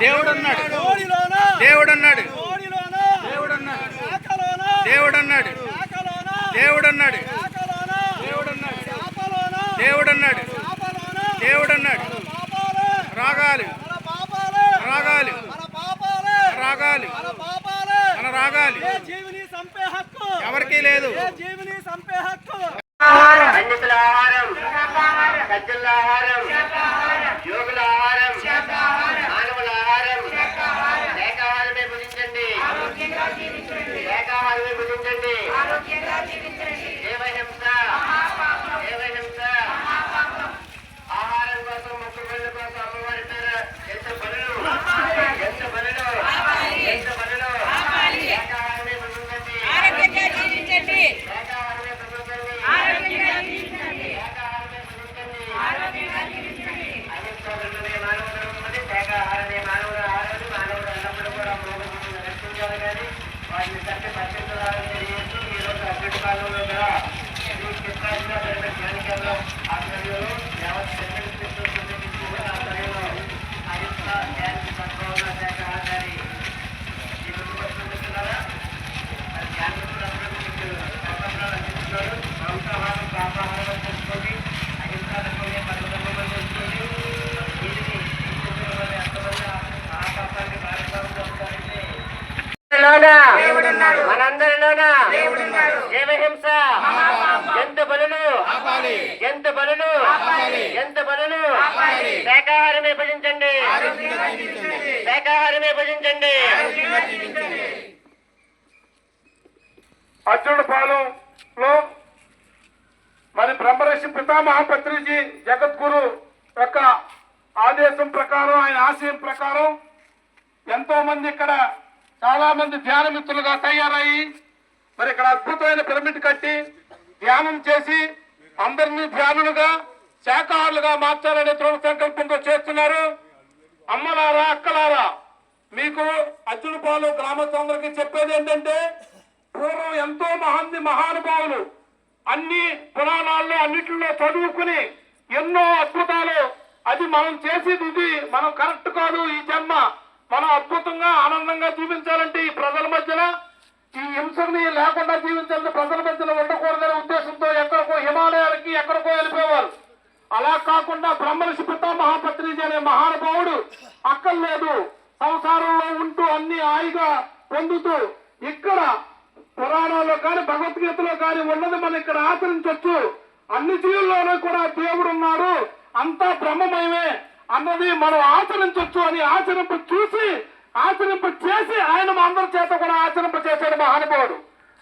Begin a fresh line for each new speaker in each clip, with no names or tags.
దేవుడున్నాడు.
కోడిలోన
దేవుడున్నాడు.
కోడిలోన
దేవుడున్నాడు.
కాకలోన
దేవుడున్నాడు.
కాకలోన
దేవుడున్నాడు.
కాకలోన
దేవుడున్నాడు.
చేపలోన
దేవుడున్నాడు.
చేపలోన
దేవుడున్నాడు.
పాపాలే.
రాగాలు.
మన పాపాలే.
రాగాలు.
మన పాపాలే.
రాగాలు.
మన పాపాలే.
మన రాగాలు.
ఏ జీవిని చంపే హక్కు?
ఎవరికీ లేదు.
ఏ జీవిని చంపే హక్కు?
పండితుల ఆహారం. ఆహారం. యోగుల ఆహారం. శాకాహారమే భుజించండి. శాకాహారమే భుజించండి. మనందరిలోనా? జీవహింస ఎంత బలులు? ఎంత బలులు? ఎంత బలులు? శాకాహారమే భజించండి. శాకాహారమే భజించండి.
అర్జునుడు మరి బ్రహ్మర్షి పితామహ పత్రిజీ జగద్గురు యొక్క ఆదేశం ప్రకారం ఆయన ఆశయం ప్రకారం ఎంతో మంది ఇక్కడ చాలా మంది ధ్యాన మిత్రులుగా తయారయ్యి మరి ఇక్కడ అద్భుతమైన పిరమిడ్ కట్టి ధ్యానం చేసి అందరినీ ధ్యానులుగా శాఖాహారులుగా మార్చాలనే దృఢ సంకల్పంతో చేస్తున్నారు. అమ్మలారా అక్కలారా మీకు అర్జునపాలు గ్రామస్తులందరికీ చెప్పేది ఏంటంటే పూర్వం ఎంతో మహాంది మహానుభావులు అన్ని పురాణాల్లో అన్నిటిలో చదువుకుని ఎన్నో అద్భుతాలు. అది మనం చేసేది ఇది మనం కరెక్ట్ కాదు ఈ జన్మ. మనం అద్భుతంగా ఆనందంగా జీవించాలంటే ఈ ప్రజల మధ్యన ఈ హింసని లేకుండా జీవించాలంటే ప్రజల మధ్యన ఉండకూడదనే ఉద్దేశంతో ఎక్కడికో హిమాలయాలకి ఎక్కడికో వెళ్ళిపోయేవారు. అలా కాకుండా బ్రహ్మర్షి పితామహాపత్రిజీ అనే మహానుభావుడు అక్కర్లేదు సంసారంలో ఉంటూ అన్ని హాయిగా పొందుతూ ఇక్కడ పురాణాల్లో కానీ భగవద్గీతలో కానీ ఉన్నది మనం ఇక్కడ ఆచరించవచ్చు అన్ని జీవుల్లోనూ కూడా దేవుడు ఉన్నారు అంతా బ్రహ్మమయమే. అన్నది మనం ఆచరించవచ్చు అని ఆచరింప చూసి ఆచరింప చేసి ఆయన అందరి చేత కూడా ఆచరింప చేశాడు మహానుభావుడు.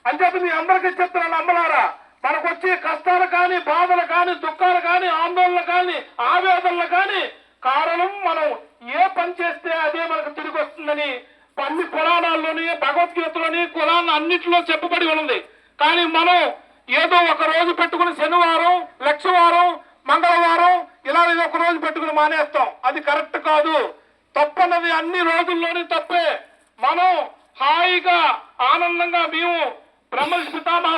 అని మీ అందరికీ చెప్తున్నాను అమ్మలారా మనకు వచ్చే కష్టాలు కానీ బాధలు కానీ దుఃఖాలు కానీ ఆందోళనలు కానీ ఆవేదనలు కానీ కారణం మనం ఏ పని చేస్తే అదే మనకు తిరిగి వస్తుందని అన్ని పురాణాల్లోని భగవద్గీతలోని కులాన్ని అన్నింటిలో చెప్పబడి ఉంది కానీ మనం ఏదో ఒక రోజు పెట్టుకుని శనివారం లక్షవారం మంగళవారం ఇలా ఇది ఒక రోజు పెట్టుకుని మానేస్తాం. అది కరెక్ట్ కాదు. తప్పన్నది అన్ని రోజుల్లోనే తప్పే. మనం హాయిగా ఆనందంగా మేము బ్రహ్మర్షి పితామహ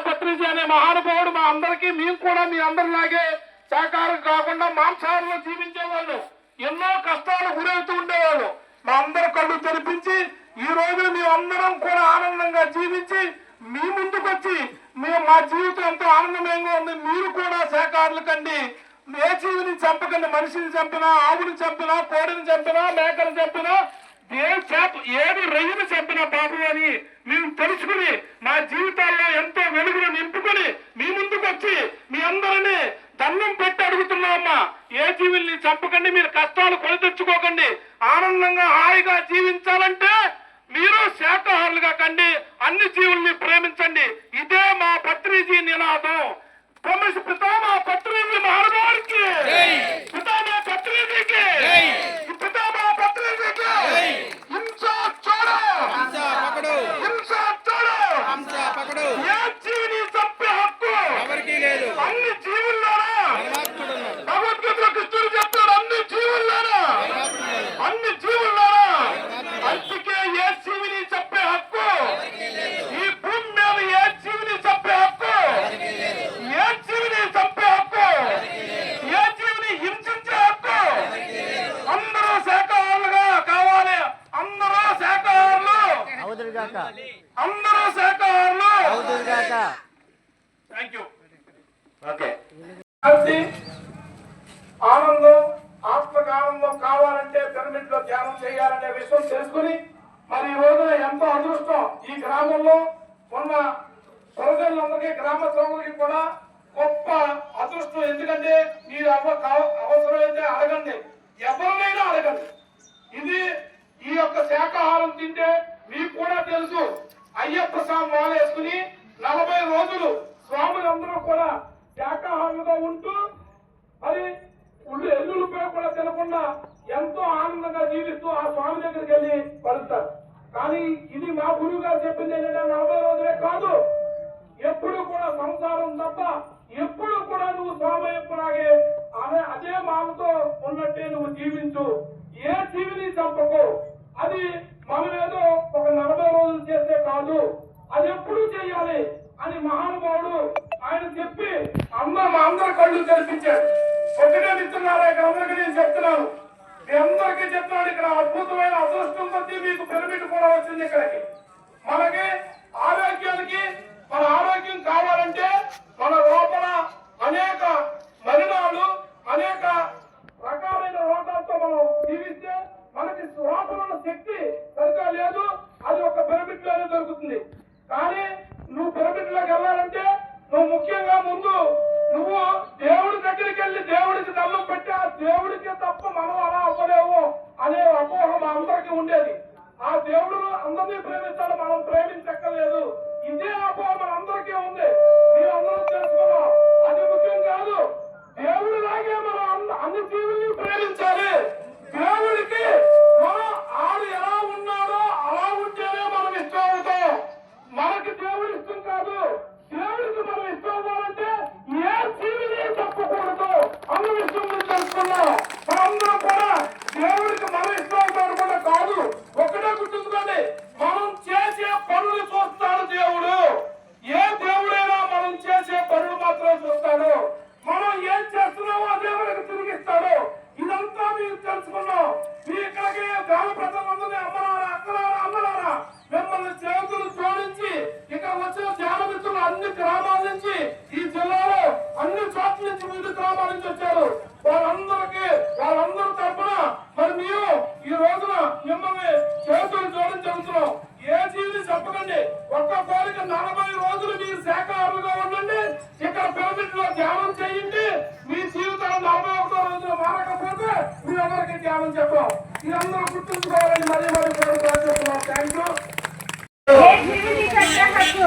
అనే మహానుభావుడు మా అందరికీ మేము కూడా మీ అందరిలాగే సహకారం కాకుండా మాంసాహారంలో జీవించేవాళ్ళు. ఎన్నో కష్టాలు గురవుతూ ఉండేవాళ్ళు. మా అందరి కళ్ళు తెరిపించి ఈ రోజు మేమందరం కూడా ఆనందంగా జీవించి మీ ముందుకు వచ్చి మేము మా జీవితం ఎంతో ఆనందమయంగా ఉంది. మీరు కూడా సహకారులు కండి. ఏ జీవిని చంపకండి మనిషిని చంపినా ఆవుని చంపినా కోడిని చంపినా మేకను చంపినా? ఏ చేప ఏది రయ్యను చంపినా బాబు అని మేము తెలుసుకుని మా జీవితాల్లో ఎంతో వెలుగును నింపుకొని మీ ముందుకు వచ్చి మీ అందరినీ దండం పెట్టి అడుగుతున్నామమ్మా ఏ జీవుల్ని చంపకండి మీరు కష్టాలు కొని తెచ్చుకోకండి ఆనందంగా హాయిగా జీవించాలంటే మీరు శాకాహారులుగా కండి అన్ని జీవుల్ని ప్రేమించండి. ఇదే మా పత్రిజీ నినాదం. ప్రమేశ పితామా పత్రిజీ మహారాజుకి పితామా పత్రిజీకి పితామా పత్రిజీకి హింస చూడు
పకడు
హింస చూడు
హంస పకడు
ఏ జీవిని చంపే హక్కు
ఎవరికీ లేదు
అన్ని జీవుల్లోనా
పరమాత్ముడు ఉన్నాడు
భగవద్గీతలో కృష్ణుడు చెప్తాడు అన్ని జీవుల్లోనా అన్ని జీవుల్లోనా అందుకే ఏ జీవిని చంపే హక్కు ఈ భూమి మీద ఏ జీవిని చంపే హక్కు ఏ జీవిని చంపే హక్కు ఏ జీవిని
గాక
అందరూ శాఖాహారులు
అవుదురు గాక
థ్యాంక్ యూ ఓకే కలిసి ఆనందం ఆత్మకు ఆనందం కావాలంటే పిరమిడ్ ధ్యానం చేయాలనే విషయం తెలుసుకుని మరి ఈ రోజున ఎంతో అదృష్టం ఈ గ్రామంలో? ఉన్న ప్రజలందరికీ గ్రామస్తులకి కూడా గొప్ప అదృష్టం. ఎందుకంటే మీరు అవ కావ- అవసరమైతే అడగండి. ఎవరినైనా అడగండి ఇది ఈ యొక్క శాకాహారం తింటే మీకు కూడా తెలుసు అయ్యప్ప స్వామి మాల వేసుకుని నలభై రోజులు స్వాములందరూ కూడా శాకాహారులుగా ఉంటూ మరి ఉల్లి ఎల్లుల్లిపాయ కూడా తినకుండా ఎంతో ఆనందంగా జీవిస్తూ ఆ స్వామి దగ్గరికి వెళ్ళి పలుకుతారు కానీ ఇది మా గురువు గారు చెప్పింది ఏంటంటే నలభై రోజులే కాదు. ఎప్పుడు కూడా సంసారం తప్ప ఎప్పుడు కూడా నువ్వు స్వామి ఎప్పుడాగే అదే అదే మామతో ఉన్నట్టే నువ్వు జీవించు. ఏ జీవిని చంపకు. అది మనమేదో ఒక నలభై రోజులు చేస్తే కాదు. అది ఎప్పుడు చేయాలి అని మహానుభావుడు ఆయన చెప్పి అమ్మ మా అందరి కళ్ళు తెరిపించాడు ఒకటే మిత్రులారా ఇక్కడ అందరికీ నేను చెప్తున్నాను. మీ అందరికీ ఇక్కడ అద్భుతమైన అదృష్టం బట్టి మీకు పిరమిడ్ కూడా వచ్చింది ఇక్కడికి. మనకి ఆరోగ్యానికి మన ఆరోగ్యం కావాలంటే మన లోపల అనేక మలినాలు అనేక రకాలైన రోగాలతో మనం జీవిస్తే మనకి లోపల శక్తి సరిగా లేదు అది ఒక పిరమిడ్లోనే దొరుకుతుంది. కానీ నువ్వు పిరమిడ్లోకి వెళ్ళాలంటే నువ్వు ముఖ్యంగా ముందు నువ్వు దేవుడి దగ్గరికి వెళ్ళి దేవుడికి దండం పెట్టి ఆ దేవుడికి తప్ప మనం అలా అవ్వలేము అనే అపోహ మా అందరికీ ఉండేది. ఆ దేవుడు అందరినీ ప్రేమిస్తాడు మనం ప్రేమించక్కర్లేదు ఇదే అపోహ మన అందరికీ ఉంది మీరందరూ తెలుసుకున్నాం అది ముఖ్యం కాదు దేవుడి లాగే మనం అన్ని- అన్ని జీవుల్ని ప్రేమించాలి దేవుడికి మనం ఆడు ఎలా ఉన్నాడో అలా ఉంటేనే మనం ఇష్టం అవుతాం మనకి దేవుడు ఇష్టం కాదు దేవుడికి మనం ఇష్టం అవ్వాలంటే ఏ జీవిని తప్పకూడదు అన్న విషయం మేము తెలుసుకున్నాం మనందరం కూడా దేవుడికి మనం ఇష్టం అవుతాం కూడా కాదు ఒకటే గుర్తుంచుకోండి మనం చేసే పనులు చూస్తాడు దేవుడు ఏ దేవుడైనా మనం చేసే పనులు మాత్రం చూస్తాడు మనం ఏం చేస్తున్నామో అదే మనకు తిరిగిస్తాడు ఇదంతా మీరు తెలుసుకున్నాం మీ ఇక్కడికి గ్రామ ప్రజలందరినీ అమ్మలారా అక్కలారా అమ్మలారా మిమ్మల్ని చేతులు జోడించి ఇక్కడ వచ్చిన ధ్యానమిత్రులు అన్ని గ్రామాల నుంచి ఈ జిల్లాలో అన్ని చోట్ల నుంచి వివిధ గ్రామాల నుంచి వచ్చారు వాళ్ళందరికీ వాళ్ళందరి తరఫున మరి మేము ఈ రోజున మిమ్మల్ని చేతులు జోడించి అడుగుతున్నాం ఏ జీవిని చెప్పకండి ఒక్క కోరిక నలభై రోజులు మీరు శాఖాహారులుగా ఉండండి ఇక్కడ పిరమిడ్లో ధ్యానం చేయండి మీ జీవితాలు నలభై ఒక్క రోజులు మారకపోతే మీ ధ్యానం చెప్పాం. మీరందరూ గుర్తుంచుకోవాలని మరీ మరీ కోరుకోవాలి చెప్తున్నాం థ్యాంక్ యూ
ఏ జీవిని చంపే హక్కు